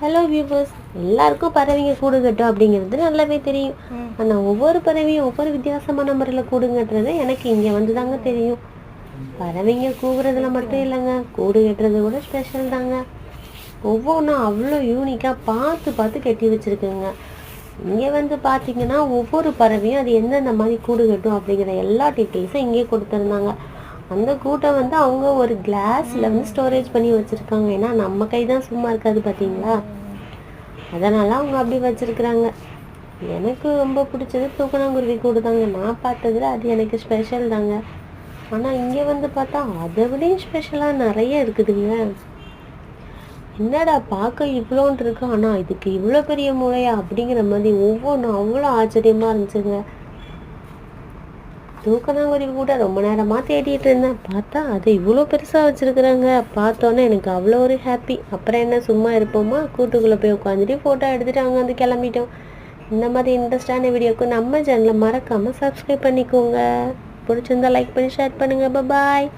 Hello viewers எல்லாருக்கும் பறவைங்க கூடு கட்டும் அப்படிங்கிறது நல்லாவே தெரியும். ஆனால் ஒவ்வொரு பறவையும் ஒவ்வொரு வித்தியாசமான முறையில் கூடு கட்டுறது எனக்கு இங்கே வந்து தாங்க தெரியும். பறவைங்க கூவுறதுல மட்டும் இல்லைங்க. கூடு கட்டுறது கூட ஸ்பெஷல் தாங்க. ஒவ்வொன்றும் அவ்வளோ யூனிக்காக பார்த்து பார்த்து கட்டி வச்சுருக்குங்க. இங்கே வந்து பார்த்தீங்கன்னா ஒவ்வொரு பறவையும் அது எந்தெந்த மாதிரி கூடு கட்டும் அப்படிங்கிற எல்லா டீட்டெயில்ஸும் இங்கே கொடுத்துருந்தாங்க. அந்த கூட்டை வந்து அவங்க ஒரு கிளாஸில் வந்து ஸ்டோரேஜ் பண்ணி வச்சுருக்காங்க. ஏன்னா நம்ம கை தான் சும்மா இருக்காது பார்த்தீங்களா அதனால அவங்க அப்படி வச்சுருக்குறாங்க. எனக்கு ரொம்ப பிடிச்சது தூக்கணாங்குருவி கூடு தாங்க. நான் பார்த்ததுல அது எனக்கு ஸ்பெஷல் தாங்க. ஆனால் இங்கே வந்து பார்த்தா அதை விடையும் ஸ்பெஷலாக நிறைய இருக்குதுங்க. என்னடா பார்க்க இவ்வளோன்ட்டு இருக்கு. ஆனால் இதுக்கு இவ்வளோ பெரிய மூளையா அப்படிங்கிற மாதிரி ஒவ்வொன்றும் அவ்வளோ ஆச்சரியமாக இருந்துச்சுங்க. தூக்கணாங்குருவி கூட ரொம்ப நேரமாக தேடிட்டு இருந்தேன். பார்த்தா அதை இவ்வளோ பெருசாக வச்சுருக்குறாங்க. பார்த்தோன்னே எனக்கு அவ்வளோ ஒரு ஹாப்பி அப்புறம் என்ன சும்மா இருப்போமா? கூட்டுக்குள்ளே போய் உட்காந்துட்டு ஃபோட்டோ எடுத்துகிட்டு அங்கே வந்து கிளம்பிட்டோம். இந்த மாதிரி இன்ட்ரெஸ்டான வீடியோக்கு நம்ம சேனலை மறக்காமல் சப்ஸ்கிரைப் பண்ணிக்கோங்க. பிடிச்சிருந்தா லைக் பண்ணி ஷேர் பண்ணுங்கள் பாய்